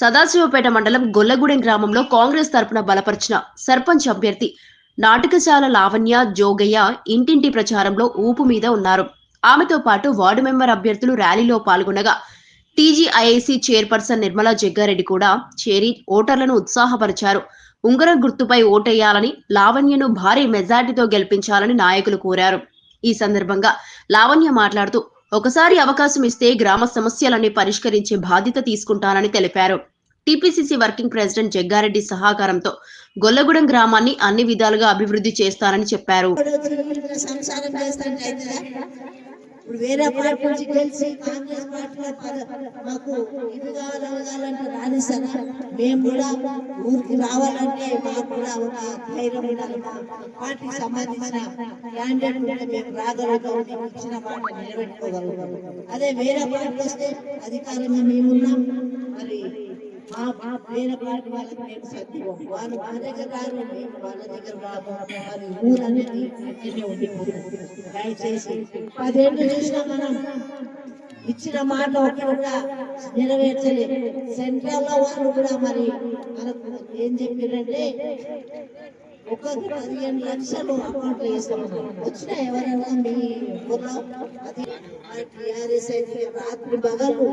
సదాశివపేట మండలం గొల్లగూడెం గ్రామంలో కాంగ్రెస్ తరపున బలపరిచిన సర్పంచ్ అభ్యర్థి నాటకశాల లావణ్య జోగయ్య ఇంటింటి ప్రచారంలో ఊపు మీద ఉన్నారు. ఆమెతో పాటు వార్డు మెంబర్ అభ్యర్థులు ర్యాలీలో పాల్గొనగా టీజీఐఐసి చైర్పర్సన్ నిర్మలా జగ్గారెడ్డి కూడా చేరి ఓటర్లను ఉత్సాహపరిచారు. ఉంగరం గుర్తుపై ఓటేయాలని లావణ్యను భారీ మెజార్టీతో గెలిపించాలని నాయకులు కోరారు. ఈ సందర్భంగా లావణ్య మాట్లాడుతూ ఒకసారి అవకాశం ఇస్తే గ్రామ సమస్యలన్నీ పరిష్కరించే బాధ్యత తీసుకుంటానని తెలిపారు. టీపీసీసీ వర్కింగ్ ప్రెసిడెంట్ జగ్గారెడ్డి సహకారంతో గొల్లగూడెం గ్రామాన్ని అన్ని విధాలుగా అభివృద్ధి చేస్తానని చెప్పారు. ఇప్పుడు వేరే పార్టీ నుంచి గెలిచి కాంగ్రెస్ పార్టీలో మాకు ఇది కావాలి అది కావాలంటే రానిస్తారా? మేము కూడా ఊరికి రావాలంటే మాకు కూడా ఒక ధైర్యం ఉండాలి. పార్టీకి సంబంధించిన క్యాండిడేట్ ఉంటే మేము రాగలుగుతాం. ఇచ్చిన మాట నిలబెట్టుకోగలుగుతాం. అదే వేరే పార్టీ వస్తే అధికారంగా మేమున్నాం మరి మా మా వేరే పార్టీ వాళ్ళకి మేము సర్దుకోం వాళ్ళు మా దగ్గర రారు మేము వాళ్ళ దగ్గర రాము. మరి ఊరు అట్లనే ఉండిపోతుంది దయచేసి పదేళ్ళు చూసినా మనం ఇచ్చిన మాట ఒకటి కూడా నెరవేర్చలేదు. సెంట్రల్లో వాళ్ళు కూడా మరి మనకు ఏం చెప్పారంటే ఒక్కొక్క పదిహేను లక్షలు అమౌంట్ వేస్తాము వచ్చిన ఎవరైనా మీ ఊర్లో? అది టీఆర్ఎస్ అయితే రాత్రి బగలు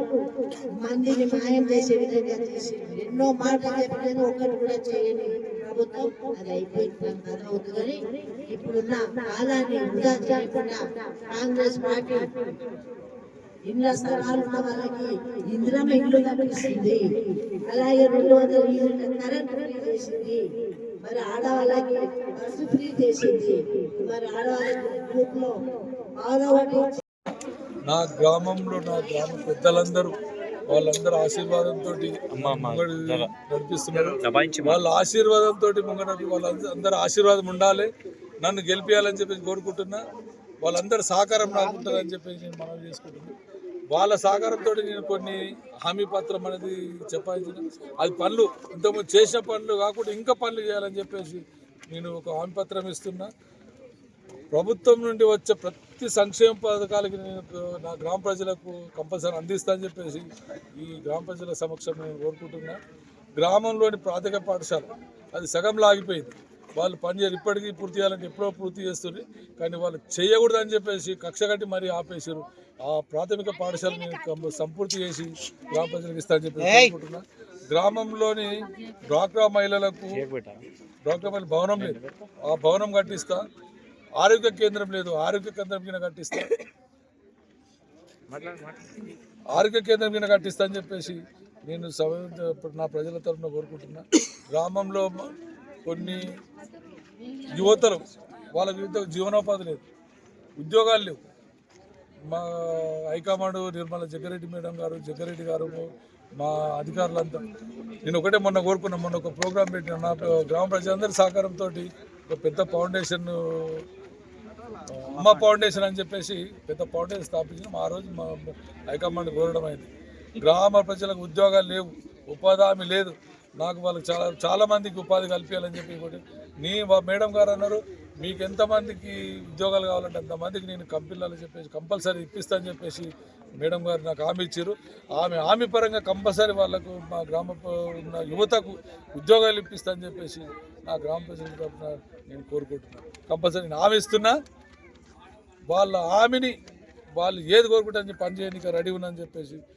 మందిని మాయం చేసే విధంగా చేసి ఎన్నో మాటలు చెప్పలేదు ఒక్కటి కూడా చేయని ప్రభుత్వం. అది అయిపోయింది. కథ అవుతుందని ఇప్పుడున్న కాలాన్ని వృధా చేయకుండా కాంగ్రెస్ పార్టీ ఇండ్ల స్థలాలు ఉన్న వాళ్ళకి ఇంద్రం ఇల్లు కనిపిస్తుంది అలాగే రెండు వందల యూనిట్ల కరెంట్ ఫ్రీ చేసింది మరి ఆడవాళ్ళకి బస్సు ఫ్రీ చేసింది. మరి ఆడవాళ్ళకి గ్రూప్లో ఆడవాళ్ళకి నా గ్రామంలో నా గ్రామ పెద్దలందరూ వాళ్ళందరూ ఆశీర్వాదంతో నడిపిస్తున్నారు. వాళ్ళ ఆశీర్వాదంతో ముంగట వాళ్ళందరూ ఆశీర్వాదం ఉండాలి. నన్ను గెలిపించాలని చెప్పేసి కోరుకుంటున్నా. వాళ్ళందరూ సహకారం నాకు ఉంటుందని చెప్పేసి నేను మనం చేసుకుంటున్నా. వాళ్ళ సహకారంతో నేను కొన్ని హామీ పత్రం అనేది చెప్పాల్సిన అది పనులు ఇంతకుముందు చేసిన పనులు కాకుండా ఇంకా పనులు చేయాలని చెప్పేసి నేను ఒక హామీ పత్రం ఇస్తున్నా. ప్రభుత్వం నుండి వచ్చే ప్రతి సంక్షేమ పథకాలకి నేను నా గ్రామ ప్రజలకు కంపల్సరీ అందిస్తానని చెప్పేసి ఈ గ్రామ ప్రజల సమక్షం నేను కోరుకుంటున్నా. గ్రామంలోని ప్రాథమిక పాఠశాల అది సగం లాగిపోయింది వాళ్ళు పని చేయరు. ఇప్పటికీ పూర్తి చేయాలంటే ఎప్పుడో పూర్తి చేస్తుంది కానీ వాళ్ళు చేయకూడదు అని చెప్పేసి కక్ష కట్టి మరీ ఆపేసారు ఆ ప్రాథమిక పాఠశాల నేను కం- సంపూర్తి చేసి గ్రామ ప్రజలకు ఇస్తా అని చెప్పి కోరుకుంటున్నా. గ్రామంలోని డ్వాక్రా మహిళలకు డ్వాక్రా మహిళ భవనం లేదు. ఆ భవనం కట్టిస్తా. ఆరోగ్య కేంద్రం లేదు. ఆరోగ్య కేంద్రం కింద కట్టిస్తా. ఆరోగ్య కేంద్రం కింద కట్టిస్తా అని చెప్పేసి నేను నా ప్రజల తరఫున కోరుకుంటున్నా. గ్రామంలో కొన్ని యువతలు వాళ్ళకి వివిధ జీవనోపాధి లేదు. ఉద్యోగాలు లేవు. మా హైకమాండ్ నిర్మల జగ్గారెడ్డి మేడం గారు జగ్గారెడ్డి గారు మా అధికారులంతా. నేను ఒకటే మొన్న కోరుకున్నా మొన్న ఒక ప్రోగ్రాం పెట్టిన నా గ్రామ ప్రజలందరి సహకారంతో ఒక పెద్ద ఫౌండేషన్ అమ్మ ఫౌండేషన్ అని చెప్పేసి పెద్ద ఫౌండేషన్ స్థాపించిన. ఆ రోజు మా హైకమాండ్ కోరడం అయింది. గ్రామ ప్రజలకు ఉద్యోగాలు లేవు. ఉపాధి హామీ లేదు. నాకు వాళ్ళకి చాలా చాలా మందికి ఉపాధి కల్పించాలని చెప్పి ఒకటి నీ మేడం గారు అన్నారు మీకు ఎంతమందికి ఉద్యోగాలు కావాలంటే అంతమందికి నేను కంపెనీలని చెప్పేసి కంపల్సరీ ఇప్పిస్తానని చెప్పేసి మేడం గారు నాకు హామీ ఇచ్చారు. ఆమె హామీ పరంగా కంపల్సరీ వాళ్ళకు మా గ్రామ ఉన్న యువతకు ఉద్యోగాలు ఇప్పిస్తానని చెప్పేసి నా గ్రామ ప్రజల తరఫున నేను కోరుకుంటున్నాను. కంపల్సరీ నేను హామీ ఇస్తున్నా. వాళ్ళ హామీని వాళ్ళు ఏది కోరుకుంటారని పని చేయడానికి రెడీ ఉన్నారని చెప్పేసి